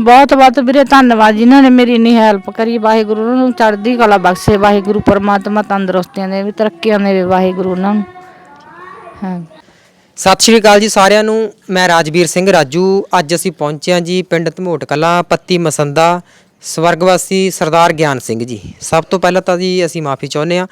ਬਹੁਤ ਬਹੁਤ ਵੀਰੇ ਧੰਨਵਾਦ ਜਿਨ੍ਹਾਂ ਨੇ ਮੇਰੀ ਇੰਨੀ ਹੈਲਪ ਕਰੀ। ਵਾਹਿਗੁਰੂ ਉਹਨਾਂ ਨੂੰ ਚੜ੍ਹਦੀ ਕਲਾ ਬਖਸ਼ੇ। ਵਾਹਿਗੁਰੂ ਪਰਮਾਤਮਾ ਤੰਦਰੁਸਤੀਆਂ ਦੇ ਵੀ ਤਰੱਕੀਆਂ ਦੇ ਵਾਹਿਗੁਰੂ ਉਹਨਾਂ ਨੂੰ। ਹਾਂ। ਸਤਿ ਸ਼੍ਰੀ ਅਕਾਲ ਜੀ ਸਾਰਿਆਂ ਨੂੰ। ਮੈਂ ਰਾਜਵੀਰ ਸਿੰਘ ਰਾਜੂ। ਅੱਜ ਅਸੀਂ ਪਹੁੰਚੇ ਹਾਂ ਜੀ ਪਿੰਡ ਧਮੋਟ ਕਲਾਂ, ਪੱਤੀ ਮਸੰਦਾ। ਸਵਰਗਵਾਸੀ ਸਰਦਾਰ ਗਿਆਨ ਸਿੰਘ ਜੀ। ਸਭ ਤੋਂ ਪਹਿਲਾਂ ਤਾਂ ਜੀ ਅਸੀਂ ਮਾਫੀ ਚਾਹੁੰਦੇ ਹਾਂ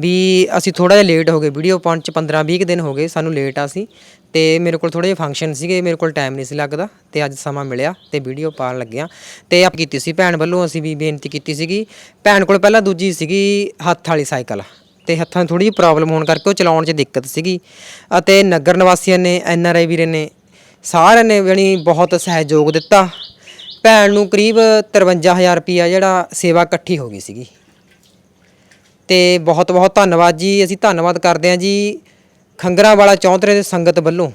ਵੀ ਅਸੀਂ ਥੋੜਾ ਜਿਹਾ ਲੇਟ ਹੋ ਗਏ ਵੀਡੀਓ ਪਾਉਣ ਚ 15 20 ਦਿਨ ਹੋ ਗਏ, ਸਾਨੂੰ ਲੇਟ ਆ ਸੀ ਤੇ ਮੇਰੇ ਕੋਲ ਥੋੜੇ ਜਿਹੇ ਫੰਕਸ਼ਨ ਸੀਗੇ, ਮੇਰੇ ਕੋਲ ਟਾਈਮ ਨਹੀਂ ਸੀ ਲੱਗਦਾ ਤੇ ਅੱਜ ਸਮਾਂ ਮਿਲਿਆ ਤੇ ਵੀਡੀਓ ਪਾਉਣ ਲੱਗਿਆ ਤੇ ਆਪ ਕੀਤੀ ਸੀ ਭੈਣ ਵੱਲੋਂ, ਅਸੀਂ ਵੀ ਬੇਨਤੀ ਕੀਤੀ ਸੀਗੀ। ਭੈਣ ਕੋਲ ਪਹਿਲਾਂ ਦੂਜੀ ਸੀਗੀ ਹੱਥ ਵਾਲੀ ਸਾਈਕਲ ਤੇ ਹੱਥਾਂ 'ਚ ਥੋੜੀ ਜਿਹੀ ਪ੍ਰੋਬਲਮ ਹੋਣ ਕਰਕੇ ਉਹ ਚਲਾਉਣ 'ਚ ਦਿੱਕਤ ਸੀਗੀ। ਅਤੇ ਨਗਰ ਨਿਵਾਸੀਆਂ ਨੇ ਐਨ ਆਰ ਆਈ ਵੀਰੇ ਨੇ ਸਾਰਿਆਂ ਨੇ ਯਾਨੀ ਬਹੁਤ ਸਹਿਯੋਗ ਦਿੱਤਾ। ਭੈਣ ਨੂੰ ਕਰੀਬ 53000 ਰੁਪਿਆ ਜਿਹੜਾ ਸੇਵਾ ਇਕੱਠੀ ਹੋ ਗਈ ਸੀਗੀ। ਤੇ ਬਹੁਤ ਬਹੁਤ ਧੰਨਵਾਦ ਜੀ। ਅਸੀਂ ਧੰਨਵਾਦ ਕਰਦੇ ਹਾਂ ਜੀ ਖੰਗਰਾਂ ਵਾਲਾ ਚੌਂਤਰੇ ਦੇ ਸੰਗਤ ਵੱਲੋਂ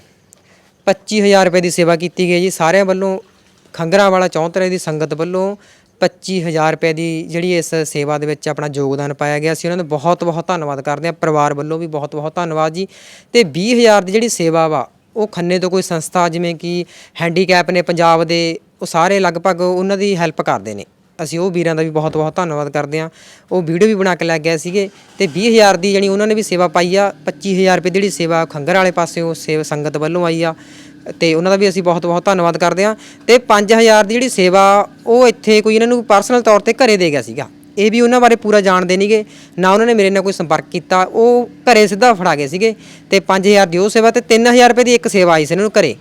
25000 ਰੁਪਏ ਦੀ ਸੇਵਾ ਕੀਤੀ ਗਈ ਜੀ। ਸਾਰਿਆਂ ਵੱਲੋਂ ਖੰਗਰਾਂ ਵਾਲਾ ਚੌਂਤਰੇ ਦੀ ਸੰਗਤ ਵੱਲੋਂ 25000 ਰੁਪਏ ਦੀ ਜਿਹੜੀ ਇਸ ਸੇਵਾ ਦੇ ਵਿੱਚ ਆਪਣਾ ਯੋਗਦਾਨ ਪਾਇਆ ਗਿਆ। ਸੀ ਉਹਨਾਂ ਦਾ ਬਹੁਤ ਬਹੁਤ ਧੰਨਵਾਦ ਕਰਦੇ ਹਾਂ। ਪਰਿਵਾਰ ਵੱਲੋਂ ਵੀ ਬਹੁਤ ਬਹੁਤ ਧੰਨਵਾਦ ਜੀ। ਤੇ 20000 ਦੀ ਜਿਹੜੀ ਸੇਵਾ ਵਾ, ਉਹ ਖੰਨੇ ਤੋਂ ਕੋਈ ਸੰਸਥਾ ਜਿਵੇਂ ਕਿ ਹੈਂਡੀਕੈਪ ਨੇ ਪੰਜਾਬ ਦੇ ਉਹ ਸਾਰੇ ਲਗਭਗ ਉਹਨਾਂ ਦੀ ਹੈਲਪ ਕਰਦੇ ਨੇ। ਅਸੀਂ ਉਹ ਵੀਰਾਂ ਦਾ ਵੀ ਬਹੁਤ ਬਹੁਤ ਧੰਨਵਾਦ ਕਰਦੇ ਹਾਂ। ਉਹ ਵੀਡੀਓ ਵੀ ਬਣਾ ਕੇ ਲੈ ਗਏ ਸੀਗੇ ਤੇ 20000 ਦੀ ਜਾਨੀ ਉਹਨਾਂ ਨੇ ਵੀ ਸੇਵਾ ਪਾਈ ਆ। 25000 ਰੁਪਏ ਦੀ ਜਿਹੜੀ ਸੇਵਾ ਖੰਗਰ ਵਾਲੇ ਪਾਸੇ ਸੇਵ ਸੰਗਤ ਵੱਲੋਂ ਆਈ ਆ। ਤੇ ਉਹਨਾਂ ਦਾ ਵੀ ਅਸੀਂ ਬਹੁਤ ਬਹੁਤ ਧੰਨਵਾਦ ਕਰਦੇ ਹਾਂ। ਤੇ 5000 ਦੀ ਜਿਹੜੀ ਸੇਵਾ ਉਹ ਇੱਥੇ ਕੋਈ ਇਹਨਾਂ ਨੂੰ ਪਰਸਨਲ ਤੌਰ ਤੇ ਘਰੇ ਦੇ ਗਿਆ ਸੀਗਾ। ਇਹ ਵੀ ਉਹਨਾਂ ਬਾਰੇ ਪੂਰਾ ਜਾਣਦੇ ਨਹੀਂਗੇ ਨਾ ਉਹਨਾਂ ਨੇ ਮੇਰੇ ਨਾਲ ਕੋਈ ਸੰਪਰਕ ਕੀਤਾ। ਉਹ ਘਰੇ ਸਿੱਧਾ ਫੜਾ ਗਏ ਸੀਗੇ। ਤੇ 5000 ਦੀ ਉਹ ਸੇਵਾ ਤੇ 3000 ਰੁਪਏ ਦੀ ਇੱਕ ਸੇਵਾ ਆਈ ਸੀ ਇਹਨਾਂ ਨੂੰ ਘਰੇ।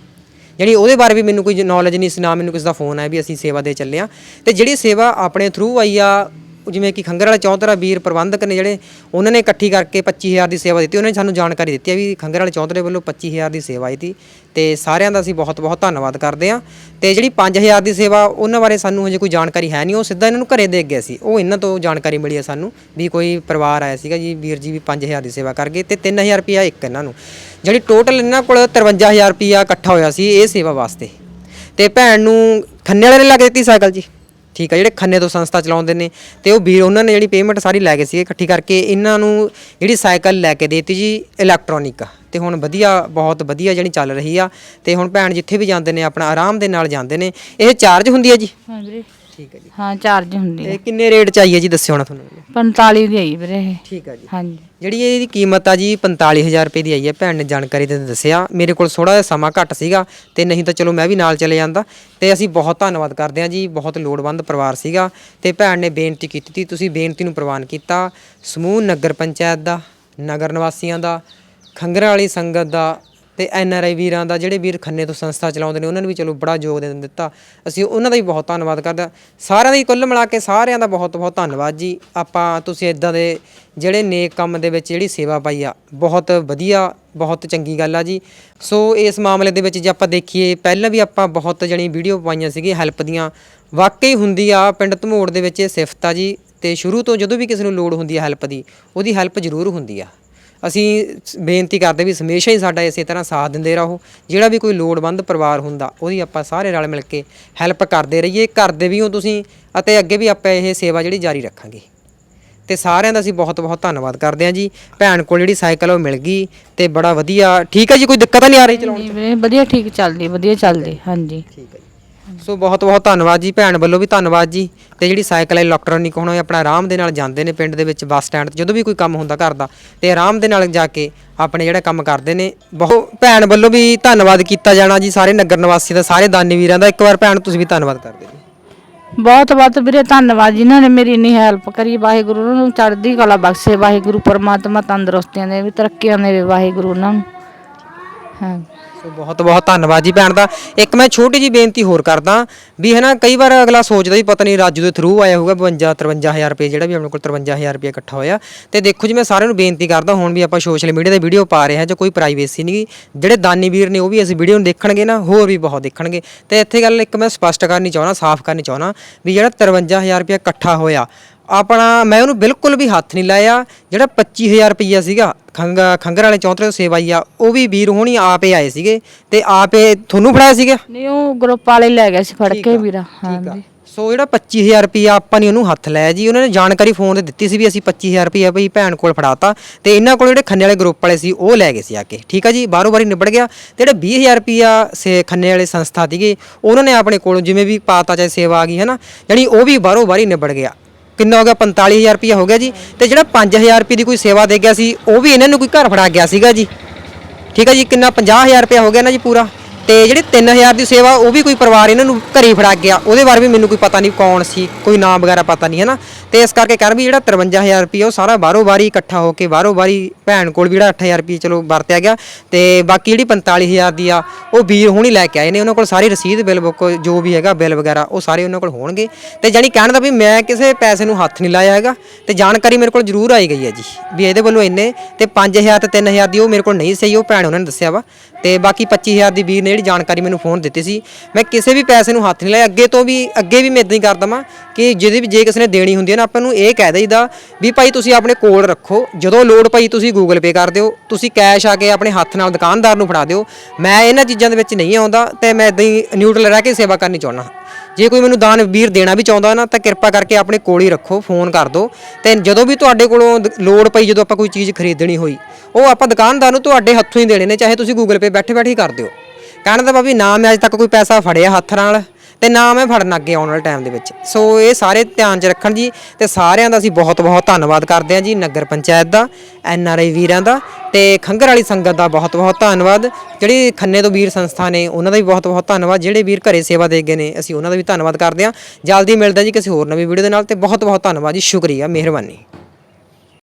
ਜਿਹੜੀ ਉਹਦੇ ਬਾਰੇ ਵੀ ਮੈਨੂੰ ਕੋਈ ਨੌਲੇਜ ਨਹੀਂ ਸੀ, ਨਾ ਮੈਨੂੰ ਕਿਸੇ ਦਾ ਫੋਨ ਆਇਆ ਵੀ ਅਸੀਂ ਸੇਵਾ ਦੇ ਚੱਲੇ ਆ ਤੇ ਜਿਹੜੀ ਸੇਵਾ ਆਪਣੇ ਥਰੂ ਆਈ ਆ ਜਿਵੇਂ ਕਿ ਖੰਗਰ ਵਾਲੇ ਚੌਧਰਾ ਵੀਰ ਪ੍ਰਬੰਧਕ ਨੇ ਜਿਹੜੇ, ਉਹਨਾਂ ਨੇ ਇਕੱਠੀ ਕਰਕੇ 25000 ਦੀ ਸੇਵਾ ਦਿੱਤੀ, ਉਹਨਾਂ ਨੇ ਸਾਨੂੰ ਜਾਣਕਾਰੀ ਦਿੱਤੀ ਹੈ ਵੀ ਖੰਗਰ ਵਾਲੇ ਚੌਧਰੇ ਵੱਲੋਂ 25000 ਦੀ ਸੇਵਾ ਆਈ ਤੀ ਤੇ ਸਾਰਿਆਂ ਦਾ ਅਸੀਂ ਬਹੁਤ ਬਹੁਤ ਧੰਨਵਾਦ ਕਰਦੇ ਹਾਂ ਤੇ ਜਿਹੜੀ 5000 ਦੀ ਸੇਵਾ, ਉਹਨਾਂ ਬਾਰੇ ਸਾਨੂੰ ਹਜੇ ਕੋਈ ਜਾਣਕਾਰੀ ਹੈ ਨਹੀਂ, ਉਹ ਸਿੱਧਾ ਇਹਨਾਂ ਨੂੰ ਘਰੇ ਦੇ ਗਿਆ ਸੀ, ਉਹ ਇਹਨਾਂ ਤੋਂ ਜਾਣਕਾਰੀ ਮਿਲੀ ਹੈ ਸਾਨੂੰ ਵੀ ਕੋਈ ਪਰਿਵਾਰ ਆਇਆ ਸੀਗਾ ਜੀ, ਵੀਰ ਜੀ ਵੀ 5000 ਦੀ ਸੇਵਾ ਕਰ ਗਏ ਤੇ 3000 ਰੁਪਿਆ ਇੱਕ ਇਹਨਾਂ ਨੂੰ, ਜਿਹੜੀ ਟੋਟਲ ਇਹਨਾਂ ਕੋਲ 53000 ਰੁਪਿਆ ਇਕੱਠਾ ਹੋਇਆ ਸੀ ਇਹ ਸੇਵਾ ਵਾਸਤੇ। ਤੇ ਭੈਣ ਨੂੰ ਖੰਨੇ ਵਾਲੇ ਨੇ ਲਾ ਕੇ ਦਿੱਤੀ ਸਾਈਕਲ ਜੀ? ਠੀਕ ਆ, ਜਿਹੜੇ ਖੰਨੇ ਤੋਂ ਸੰਸਥਾ ਚਲਾਉਂਦੇ ਨੇ ਤੇ ਉਹ ਵੀਰ ਉਹਨਾਂ ਨੇ ਜਿਹੜੀ ਪੇਮੈਂਟ ਸਾਰੀ ਲੈ ਕੇ ਸੀ ਇਕੱਠੀ ਕਰਕੇ ਇਹਨਾਂ ਨੂੰ ਜਿਹੜੀ ਸਾਈਕਲ ਲੈ ਕੇ ਦੇਤੀ ਜੀ ਇਲੈਕਟ੍ਰੋਨਿਕ ਤੇ ਹੁਣ ਵਧੀਆ, ਬਹੁਤ ਵਧੀਆ ਜਿਹੜੀ ਚੱਲ ਰਹੀ ਆ। ਤੇ ਹੁਣ ਭੈਣ ਜਿੱਥੇ ਵੀ ਜਾਂਦੇ ਨੇ, ਆਪਣਾ ਆਰਾਮ ਦੇ ਨਾਲ ਜਾਂਦੇ ਨੇ। ਇਹ ਚਾਰਜ ਹੁੰਦੀ ਹੈ ਜੀ? ਹਾਂ ਠੀਕ ਹੈ ਜੀ। ਹਾਂ ਚਾਰਜ ਹੁੰਦੀ ਹੈ। ਕਿੰਨੇ ਰੇਟ ਜੀ ਦੱਸਿਓ ਨਾ ਤੁਹਾਨੂੰ 45 ਦੀ ਆਈ ਵੀਰੇ ਇਹ। ਠੀਕ ਆ ਜੀ। ਹਾਂਜੀ। ਜਿਹੜੀ ਇਹਦੀ ਕੀਮਤ ਆ ਜੀ 45000 ਰੁਪਏ ਦੀ ਆਈ ਹੈ। ਭੈਣ ਨੇ ਜਾਣਕਾਰੀ ਤੇ ਦੱਸਿਆ। ਮੇਰੇ ਕੋਲ ਥੋੜਾ ਜਿਹਾ ਸਮਾਂ ਘੱਟ ਸੀਗਾ ਤੇ ਨਹੀਂ ਤਾਂ ਚਲੋ ਮੈਂ ਵੀ ਨਾਲ ਚਲੇ ਜਾਂਦਾ। ਤੇ ਅਸੀਂ ਬਹੁਤ ਧੰਨਵਾਦ ਕਰਦੇ ਹਾਂ ਜੀ ਬਹੁਤ ਲੋੜਵੰਦ ਪਰਿਵਾਰ ਸੀਗਾ। ਤੇ ਭੈਣ ਨੇ ਬੇਨਤੀ ਕੀਤੀ ਸੀ ਤੁਸੀਂ ਬੇਨਤੀ ਨੂੰ ਪ੍ਰਵਾਨ ਕੀਤਾ। ਸਮੂਹ ਨਗਰ ਪੰਚਾਇਤ ਦਾ ਨਗਰ ਨਿਵਾਸੀਆਂ ਦਾ ਖੰਗਰਾਂ ਵਾਲੀ ਸੰਗਤ ਦਾ ਤੇ ਐਨ ਆਰ ਆਈ ਵੀਰਾਂ ਦਾ, ਜਿਹੜੇ ਵੀਰ ਖੰਨੇ ਤੋਂ ਸੰਸਥਾ ਚਲਾਉਂਦੇ ਨੇ, ਉਹਨਾਂ ਨੂੰ ਵੀ ਚਲੋ ਬੜਾ ਯੋਗਦਾਨ ਦਿੱਤਾ। ਅਸੀਂ ਉਹਨਾਂ ਦਾ ਵੀ ਬਹੁਤ ਧੰਨਵਾਦ ਕਰਦੇ ਹਾਂ। ਸਾਰਿਆਂ ਦਾ ਕੁੱਲ ਮਿਲਾ ਕੇ ਸਾਰਿਆਂ ਦਾ ਬਹੁਤ ਬਹੁਤ ਧੰਨਵਾਦ ਜੀ। ਆਪਾਂ ਤੁਸੀਂ ਇਦਾਂ ਦੇ ਜਿਹੜੇ ਨੇਕ ਕੰਮ ਦੇ ਵਿੱਚ ਜਿਹੜੀ ਸੇਵਾ ਪਾਈ ਆ, ਬਹੁਤ ਵਧੀਆ, ਬਹੁਤ ਚੰਗੀ ਗੱਲ ਆ ਜੀ। ਸੋ ਇਸ ਮਾਮਲੇ ਦੇ ਵਿੱਚ ਜੇ ਆਪਾਂ ਦੇਖੀਏ, ਪਹਿਲਾਂ ਵੀ ਆਪਾਂ ਬਹੁਤ ਜਣੀ ਵੀਡੀਓ ਪਾਈਆਂ ਸੀਗੀਆਂ ਹੈਲਪ ਦੀਆਂ। ਵਾਕਈ ਹੁੰਦੀ ਆ, ਪਿੰਡ ਧਮੋੜ ਦੇ ਵਿੱਚ ਇਹ ਸਿਫਤ ਆ ਜੀ। ਤੇ ਸ਼ੁਰੂ ਤੋਂ ਜਦੋਂ ਵੀ ਕਿਸੇ ਨੂੰ ਲੋੜ ਹੁੰਦੀ ਆ ਹੈਲਪ ਦੀ, ਉਹਦੀ ਹੈਲਪ ਜ਼ਰੂਰ ਹੁੰਦੀ ਆ। ਅਸੀਂ ਬੇਨਤੀ ਕਰਦੇ ਵੀ ਹਮੇਸ਼ਾ ਹੀ ਸਾਡਾ ਇਸੇ ਤਰ੍ਹਾਂ ਸਾਥ ਦਿੰਦੇ ਰਹੋ। ਜਿਹੜਾ ਵੀ ਕੋਈ ਲੋੜਵੰਦ ਪਰਿਵਾਰ ਹੁੰਦਾ ਉਹਦੀ ਆਪਾਂ ਸਾਰੇ ਰਲ ਮਿਲ ਕੇ ਹੈਲਪ ਕਰਦੇ ਰਹੀਏ। ਕਰਦੇ ਵੀ ਹੋ ਤੁਸੀਂ ਅਤੇ ਅੱਗੇ ਵੀ ਆਪਾਂ ਇਹ ਸੇਵਾ ਜਿਹੜੀ ਜਾਰੀ ਰੱਖਾਂਗੇ। ਤੇ ਸਾਰਿਆਂ ਦਾ ਅਸੀਂ ਬਹੁਤ ਬਹੁਤ ਧੰਨਵਾਦ ਕਰਦੇ ਹਾਂ ਜੀ। ਭੈਣ ਕੋਲ ਜਿਹੜੀ ਸਾਈਕਲ ਉਹ ਮਿਲ ਗਈ ਤੇ ਬੜਾ ਵਧੀਆ। ਠੀਕ ਹੈ ਜੀ ਕੋਈ ਦਿੱਕਤ ਤਾਂ ਨਹੀਂ ਆ ਰਹੀ ਚਲਾਉਣ ਨਹੀਂ ਵੀਰੇ ਵਧੀਆ ਠੀਕ ਚੱਲਦੀ ਵਧੀਆ ਚੱਲਦੀ ਹਾਂਜੀ। ਠੀਕ ਹੈ ਜੀ। ਸੋ ਬਹੁਤ ਬਹੁਤ ਧੰਨਵਾਦ ਜੀ ਭੈਣ ਵੱਲੋਂ ਵੀ ਧੰਨਵਾਦ ਜੀ। ਤੇ ਜਿਹੜੀ ਸਾਈਕਲ ਹੈ ਇਲੈਕਟ੍ਰੋਨਿਕ ਹੁਣ ਇਹ ਆਪਣਾ ਆਰਾਮ ਦੇ ਨਾਲ ਜਾਂਦੇ ਨੇ ਪਿੰਡ ਦੇ ਵਿੱਚ ਬੱਸ ਸਟੈਂਡ ਤੇ, ਜਦੋਂ ਵੀ ਕੋਈ ਕੰਮ ਹੁੰਦਾ ਘਰ ਦਾ, ਤੇ ਆਰਾਮ ਦੇ ਨਾਲ ਜਾ ਕੇ ਆਪਣੇ ਜਿਹੜਾ ਕੰਮ ਕਰਦੇ ਨੇ। ਬਹੁਤ ਭੈਣ ਵੱਲੋਂ ਵੀ ਧੰਨਵਾਦ ਕੀਤਾ ਜਾਣਾ ਜੀ, ਸਾਰੇ ਨਗਰ ਨਿਵਾਸੀ ਦਾ, ਸਾਰੇ ਦਾਨੀ ਵੀਰਾਂ ਦਾ। ਇੱਕ ਵਾਰ ਭੈਣ, ਤੁਸੀਂ ਵੀ ਧੰਨਵਾਦ ਕਰਦੇ ਜੀ। ਬਹੁਤ ਬਹੁਤ ਵੀਰੇ ਧੰਨਵਾਦ ਜਿਨ੍ਹਾਂ ਨੇ ਮੇਰੀ ਇੰਨੀ ਹੈਲਪ ਕਰੀ। ਵਾਹਿਗੁਰੂ ਉਹਨਾਂ ਨੂੰ ਚੜ੍ਹਦੀ ਕਲਾ ਬਖਸ਼ੇ। ਵਾਹਿਗੁਰੂ ਪਰਮਾਤਮਾ ਤੰਦਰੁਸਤੀਆਂ ਦੇ, ਵੀ ਤਰੱਕੀਆਂ ਦੇ ਵਾਹਿਗੁਰੂ ਉਹਨਾਂ ਨੂੰ। ਹਾਂ। ਸੋ ਬਹੁਤ ਬਹੁਤ ਧੰਨਵਾਦ ਜੀ ਭੈਣ ਦਾ। ਇੱਕ ਮੈਂ ਛੋਟੀ ਜੀ ਬੇਨਤੀ ਹੋਰ ਕਰਦਾ ਵੀ ਹੈ ਨਾ ਕਈ ਵਾਰ ਅਗਲਾ ਸੋਚਦਾ ਵੀ ਪਤਾ ਨਹੀਂ ਰਾਜੂ ਦੇ ਥਰੂ ਆਇਆ ਹੋਊਗਾ 52 53000 ਰੁਪਏ, ਜਿਹੜਾ ਵੀ ਆਪਣੇ ਕੋਲ 53000 ਰੁਪਏ ਇਕੱਠਾ ਹੋਇਆ। ਤੇ ਦੇਖੋ ਜੀ, ਮੈਂ ਸਾਰਿਆਂ ਨੂੰ ਬੇਨਤੀ ਕਰਦਾ, ਹੁਣ ਵੀ ਆਪਾਂ ਸੋਸ਼ਲ ਮੀਡੀਆ ਤੇ ਵੀਡੀਓ ਪਾ ਰਹੇ ਹਾਂ, ਜੋ ਕੋਈ ਪ੍ਰਾਈਵੇਸੀ ਨਹੀਂ ਜਿਹੜੇ ਦਾਨੀ ਵੀਰ ਨੇ, ਉਹ ਵੀ ਇਸ ਵੀਡੀਓ ਨੂੰ ਦੇਖਣਗੇ ਨਾ, ਹੋਰ ਵੀ ਬਹੁਤ ਦੇਖਣਗੇ। ਤੇ ਇੱਥੇ ਗੱਲ ਇੱਕ ਮੈਂ ਸਪਸ਼ਟ ਕਰਨੀ ਚਾਹੁੰਦਾ, ਸਾਫ਼ ਕਰਨੀ ਚਾਹੁੰਦਾ ਵੀ ਜਿਹੜਾ 53000 ਰੁਪਏ ਇਕੱਠਾ ਹੋਇਆ ਆਪਣਾ ਮੈਂ ਉਹਨੂੰ ਬਿਲਕੁਲ ਵੀ ਹੱਥ ਨਹੀਂ ਲਾਇਆ। ਜਿਹੜਾ 25000 ਰੁਪਈਆ ਸੀਗਾ ਖੰਗ ਖੰਗਰ ਵਾਲੇ ਚੌਂਤਰੇ ਤੋਂ ਸੇਵਾ ਆਈ ਆ ਉਹ ਵੀ ਵੀਰ ਹੋਣੀ ਆਪੇ ਆਏ ਸੀਗੇ ਤੇ ਆਪੇ ਤੁਹਾਨੂੰ ਫੜਾਇਆ ਸੀਗਾ? ਨਹੀਂ ਉਹ ਗਰੁੱਪ ਵਾਲੇ ਲੈ ਗਏ ਸੀ ਫੜ ਕੇ ਵੀਰਾ ਹਾਂਜੀ। ਸੋ ਜਿਹੜਾ 25000 ਰੁਪਇਆ ਆਪਾਂ ਨੇ ਉਹਨੂੰ ਹੱਥ ਲਾਇਆ ਜੀ ਉਹਨਾਂ ਨੇ ਜਾਣਕਾਰੀ ਫੋਨ ਤੇ ਦਿੱਤੀ ਸੀ ਵੀ ਅਸੀਂ 25000 ਰੁਪਇਆ ਭਈ ਭੈਣ ਕੋਲ ਫੜਾਤਾ ਤੇ ਇਹਨਾਂ ਕੋਲ ਜਿਹੜੇ ਖੰਨੇ ਵਾਲੇ ਗਰੁੱਪ ਵਾਲੇ ਸੀ ਉਹ ਲੈ ਗਏ ਸੀ ਆ ਕੇ। ਠੀਕ ਆ ਜੀ ਬਾਰੋ ਬਾਰੀ ਨਿਬੜ ਗਿਆ ਤੇ ਜਿਹੜਾ 20000 ਰੁਪਇਆ ਸੇ ਖੰਨੇ ਵਾਲੇ ਸੰਸਥਾ ਸੀਗੇ ਉਹਨਾਂ ਨੇ ਆਪਣੇ ਕੋਲੋਂ ਜਿਵੇਂ ਵੀ ਪਾਤਾ ਚਾਹੇ ਸੇਵਾ ਆ ਗਈ ਹੈ ਨਾ ਜਾਣੀ ਉਹ ਵੀ ਬਾਰੋ ਬਾਰੀ ਨਿਬੜ ਗਿਆ। ਕਿੰਨਾ ਹੋ ਗਿਆ? 45000 ਰੁਪਇਆ ਹੋ ਗਿਆ ਜੀ। ਤੇ ਜਿਹੜਾ 5000 ਰੁਪਏ ਦੀ ਕੋਈ ਸੇਵਾ ਦੇ ਗਿਆ ਸੀ, ਉਹ ਵੀ ਇਹਨਾਂ ਨੂੰ ਕੋਈ ਘਰ ਫੜਾ ਗਿਆ ਸੀਗਾ ਜੀ। ਠੀਕ ਹੈ ਜੀ, ਕਿੰਨਾ? 50000 ਰੁਪਇਆ ਹੋ ਗਿਆ ਨਾ ਜੀ ਪੂਰਾ। ਤੇ ਜਿਹੜੀ 3000 ਦੀ ਸੇਵਾ, ਉਹ ਵੀ ਕੋਈ ਪਰਿਵਾਰ ਇਹਨਾਂ ਨੂੰ ਘਰੇ ਫੜਾ ਗਿਆ। ਉਹਦੇ ਬਾਰੇ ਵੀ ਮੈਨੂੰ ਕੋਈ ਪਤਾ ਨਹੀਂ ਕੌਣ ਸੀ, ਕੋਈ ਨਾਮ ਵਗੈਰਾ ਪਤਾ ਨਹੀਂ ਹੈ ਨਾ ਤੇ ਇਸ ਕਰਕੇ ਕਹਿਣ ਵੀ ਜਿਹੜਾ 53000 ਰੁਪਇਆ ਉਹ ਸਾਰਾ ਬਾਹਰੋਂ ਬਾਰੀ ਇਕੱਠਾ ਹੋ ਕੇ ਬਾਹਰੋਂ ਬਾਰੀ ਭੈਣ ਕੋਲ ਵੀ ਜਿਹੜਾ 8000 ਰੁਪਏ ਚਲੋ, ਵਰਤਿਆ ਗਿਆ। ਤੇ ਬਾਕੀ ਜਿਹੜੀ 45000 ਦੀ ਆ, ਉਹ ਵੀਰ ਹੁਣੀ ਲੈ ਕੇ ਆਏ ਨੇ। ਉਹਨਾਂ ਕੋਲ ਸਾਰੀ ਰਸੀਦ ਬਿੱਲ ਬੁੱਕ, ਜੋ ਵੀ ਹੈਗਾ ਬਿੱਲ ਵਗੈਰਾ, ਉਹ ਸਾਰੇ ਉਹਨਾਂ ਕੋਲ ਹੋਣਗੇ। ਤੇ ਜਾਨੀ ਕਹਿਣ ਦਾ ਵੀ ਮੈਂ ਕਿਸੇ ਪੈਸੇ ਨੂੰ ਹੱਥ ਨਹੀਂ ਲਾਇਆ ਹੈਗਾ। ਤੇ ਜਾਣਕਾਰੀ ਮੇਰੇ ਕੋਲ ਜ਼ਰੂਰ ਆਈ ਗਈ ਹੈ ਜੀ, ਵੀ ਇਹਦੇ ਵੱਲੋਂ ਇੰਨੇ। ਤੇ 5000 ਤੇ 3000 ਦੀ ਉਹ ਮੇਰੇ ਕੋਲ ਨਹੀਂ ਸਹੀ ਉਹ ਭੈਣ ਉਹਨਾਂ ਨੇ ਦੱਸਿਆ ਵਾ। ਤੇ ਬਾਕੀ 25000 ਦੀ ਵੀਰ ਨੇ ਜਿਹੜੀ ਜਾਣਕਾਰੀ ਮੈਨੂੰ ਫੋਨ ਦਿੱਤੀ ਸੀ, ਮੈਂ ਕਿਸੇ ਵੀ ਪੈਸੇ ਨੂੰ ਹੱਥ ਨਹੀਂ ਲਾਇਆ। ਅੱਗੇ ਤੋਂ ਵੀ, ਅੱਗੇ ਵੀ ਮੈਂ ਇਦਾਂ ਹੀ ਕਰਦਾ ਵਾਂ ਕਿ ਜਿਹਦੀ ਵੀ ਜੇ ਕਿਸੇ ਨੇ ਦੇਣੀ ਹੁੰਦੀ ਹੈ ਨਾ, ਆਪਾਂ ਨੂੰ ਇਹ ਕਹਿ ਦਈਦਾ ਵੀ ਭਾਈ ਤੁਸੀਂ ਆਪਣੇ ਕੋਲ ਰੱਖੋ। ਜਦੋਂ ਲੋੜ ਪਈ ਤੁਸੀਂ ਗੂਗਲ ਪੇ ਕਰ ਦਿਓ, ਤੁਸੀਂ ਕੈਸ਼ ਆ ਕੇ ਆਪਣੇ ਹੱਥ ਨਾਲ ਦੁਕਾਨਦਾਰ ਨੂੰ ਫੜਾ ਦਿਓ। ਮੈਂ ਇਹਨਾਂ ਚੀਜ਼ਾਂ ਦੇ ਵਿੱਚ ਨਹੀਂ ਆਉਂਦਾ ਤੇ ਮੈਂ ਇਦਾਂ ਹੀ ਨਿਊਟਰਲ ਰਹਿ ਕੇ ਸੇਵਾ ਕਰਨੀ ਚਾਹੁੰਦਾ ਜੇ ਕੋਈ ਮੈਨੂੰ ਦਾਨ ਵੀਰ ਦੇਣਾ ਵੀ ਚਾਹੁੰਦਾ ਨਾ, ਤਾਂ ਕਿਰਪਾ ਕਰਕੇ ਆਪਣੇ ਕੋਲ ਹੀ ਰੱਖੋ, ਫੋਨ ਕਰ ਦਿਓ। ਤੇ ਜਦੋਂ ਵੀ ਤੁਹਾਡੇ ਕੋਲੋਂ ਲੋੜ ਪਈ, ਜਦੋਂ ਆਪਾਂ ਕੋਈ ਚੀਜ਼ ਖਰੀਦਣੀ ਹੋਈ, ਉਹ ਆਪਾਂ ਦੁਕਾਨਦਾਰ ਨੂੰ ਤੁਹਾਡੇ ਹੱਥੋਂ ਹੀ ਦੇਣੇ ਨੇ, ਚਾਹੇ ਤੁਸੀਂ ਗੂਗਲ ਪੇ ਬੈਠੇ ਬੈਠੇ ਹੀ ਕਰ ਦਿਓ। ਕਹਿਣ ਦਾ ਭਾਵੇਂ ਨਾ ਮੈਂ ਅੱਜ ਤੱਕ ਕੋਈ ਪੈਸਾ ਫੜਿਆ ਹੱਥ ਨਾਲ ਤੇ ਨਾ ਮੈਂ ਫੜਨ ਅੱਗੇ ਆਉਣ ਵਾਲੇ ਟਾਈਮ ਦੇ ਵਿੱਚ। ਸੋ ਇਹ ਸਾਰੇ ਧਿਆਨ 'ਚ ਰੱਖਣ ਜੀ ਤੇ ਸਾਰਿਆਂ ਦਾ ਅਸੀਂ ਬਹੁਤ ਬਹੁਤ ਧੰਨਵਾਦ ਕਰਦੇ ਹਾਂ ਜੀ ਨਗਰ ਪੰਚਾਇਤ ਦਾ, ਐਨ ਆਰ ਆਈ ਵੀਰਾਂ ਦਾ ਤੇ ਖੰਗਰ ਵਾਲੀ ਸੰਗਤ ਦਾ ਬਹੁਤ ਬਹੁਤ ਧੰਨਵਾਦ। ਜਿਹੜੀ ਖੰਨੇ ਤੋਂ ਵੀਰ ਸੰਸਥਾ ਨੇ ਉਹਨਾਂ ਦਾ ਵੀ ਬਹੁਤ ਬਹੁਤ ਧੰਨਵਾਦ। ਜਿਹੜੇ ਵੀਰ ਘਰੇ ਸੇਵਾ ਦੇ ਗਏ ਨੇ, ਅਸੀਂ ਉਹਨਾਂ ਦਾ ਵੀ ਧੰਨਵਾਦ ਕਰਦੇ ਹਾਂ। ਜਲਦੀ ਮਿਲਦਾ ਜੀ ਕਿਸੇ ਹੋਰ ਨਵੀਂ ਵੀਡੀਓ ਦੇ ਨਾਲ ਤੇ ਬਹੁਤ ਬਹੁਤ ਧੰਨਵਾਦ ਜੀ। ਸ਼ੁਕਰੀਆ, ਮਿਹਰਬਾਨੀ।